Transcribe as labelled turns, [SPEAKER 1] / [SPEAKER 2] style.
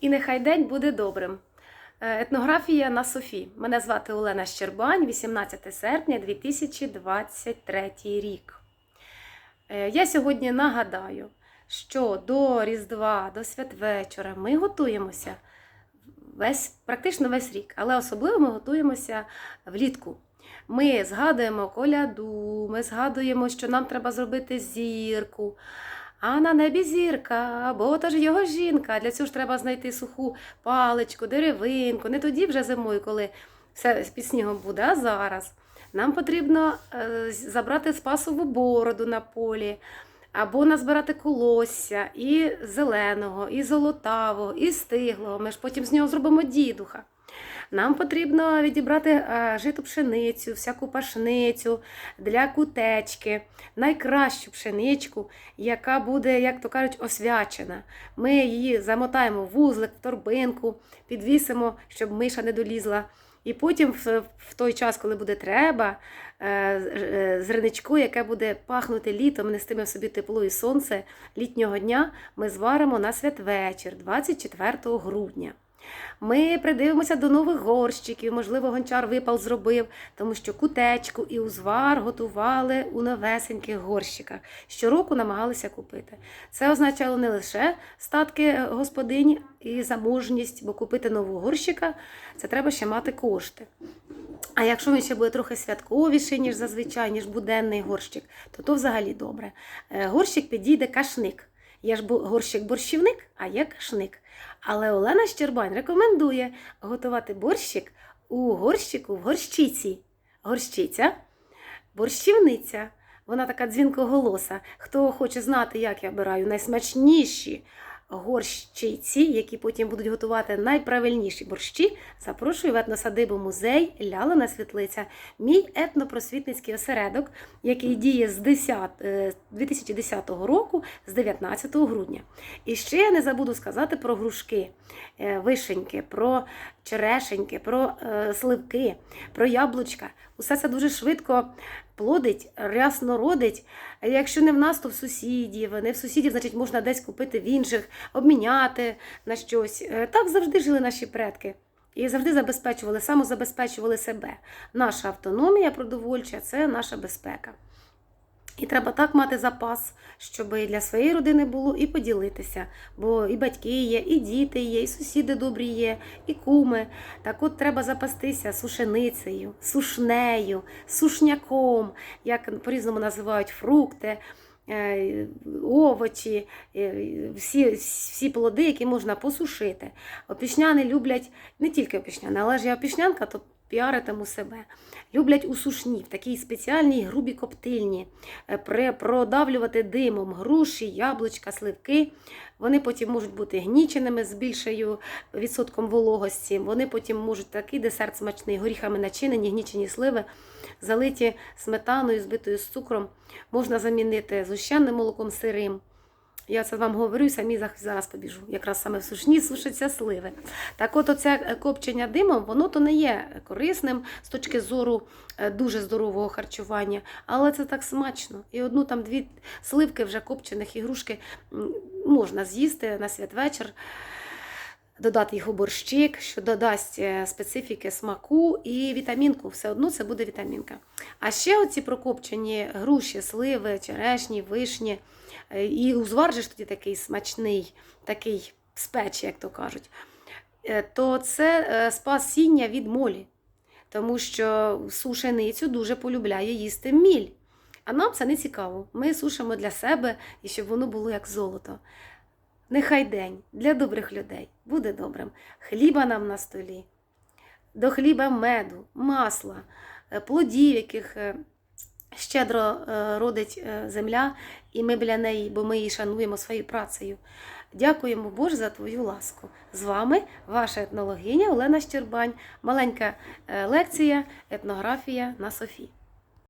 [SPEAKER 1] І нехай день буде добрим. Е, Етнографія на Софі. Мене звати Олена Щербань, 18 серпня 2023 рік. Е, Я сьогодні нагадаю, що до Різдва, до святвечора ми готуємося весь, практично весь рік, але особливо ми готуємося влітку. Ми згадуємо коляду, ми згадуємо, що нам треба зробити зірку. А на небі зірка, бо то ж його жінка. Для цього ж треба знайти суху паличку, деревинку. Не тоді вже зимою, коли все під снігом буде, а зараз. Нам потрібно е, забрати спасову бороду на полі, або назбирати колосся і зеленого, і золотавого, і стиглого. Ми ж потім з нього зробимо дідуха. Нам потрібно відібрати е, житу пшеницю, всяку пашницю для кутечки, найкращу пшеничку, яка буде, як то кажуть, освячена. Ми її замотаємо в вузлик, в торбинку, підвісимо, щоб миша не долізла. І потім, в, той час, коли буде треба, е, е, зерничко, яке буде пахнути літом, нестиме в собі тепло і сонце літнього дня, ми зваримо на святвечір, 24 грудня. Ми придивимося до нових горщиків, можливо, гончар випал зробив, тому що кутечку і узвар готували у новесеньких горщиках. Щороку намагалися купити. Це означало не лише статки господині і заможність, бо купити нового горщика це треба ще мати кошти. А якщо він ще буде трохи святковіший, ніж зазвичай, ніж буденний горщик, то то взагалі добре. Е, Горщик підійде кашник. Є ж горщик-борщівник, а я кашник. Але Олена Щербань рекомендує готувати борщик у горщику в горщиці. Горщиця, борщівниця. Вона така дзвінкоголоса. Хто хоче знати, як я обираю найсмачніші горщиці, які потім будуть готувати найправильніші борщі, запрошую в етносадибу музей Лялина Світлиця, мій етнопросвітницький осередок, який діє з 10, е, 2010 року, з 19 грудня. І ще я не забуду сказати про грушки, е, вишеньки, про черешеньки, про е, сливки, про яблучка. Усе це дуже швидко плодить, рясно родить. Якщо не в нас, то в сусідів. Не в сусідів, значить, можна десь купити в інших, обміняти на щось. Е, Так завжди жили наші предки. І завжди забезпечували, самозабезпечували себе. Наша автономія продовольча це наша безпека. І треба так мати запас, щоб і для своєї родини було і поділитися. Бо і батьки є, і діти є, і сусіди добрі є, і куми. Так от треба запастися сушеницею, сушнею, сушняком, як по-різному називають фрукти. е, Овочі, е, всі, всі плоди, які можна посушити. Опішняни люблять не тільки опішняни, але ж я опішнянка, то піаритиму себе. Люблять у сушні, в такій спеціальній грубій коптильні, е, продавлювати димом груші, яблучка, сливки. Вони потім можуть бути гніченими з більшою відсотком вологості. Вони потім можуть такий десерт смачний, горіхами начинені, гнічені сливи, залиті сметаною, збитою з цукром. Можна замінити зущенним молоком сирим. Я це вам говорю, самі зараз побіжу. Якраз саме в сушні сушаться сливи. Так от оце копчення димом, воно то не є корисним з точки зору е, дуже здорового харчування, але це так смачно. І одну там дві сливки вже копчених ігрушки можна з'їсти на святвечір. Додати їх у борщик, що додасть е, специфіки смаку і вітамінку. Все одно це буде вітамінка. А ще оці прокопчені груші, сливи, черешні, вишні. Е, І узвар же ж тоді такий смачний, такий з як то кажуть. Е, То це спасіння від молі, тому що сушеницю дуже полюбляє їсти міль. А нам це не цікаво. Ми сушимо для себе і щоб воно було як золото. Нехай день для добрих людей буде добрим. Хліба нам на столі, до хліба меду, масла, е, плодів, яких е, щедро е, родить земля, і ми біля неї, бо ми її шануємо своєю працею. Дякуємо Боже за твою ласку. З вами ваша етнологиня Олена Щербань. Маленька лекція етнографія на Софі.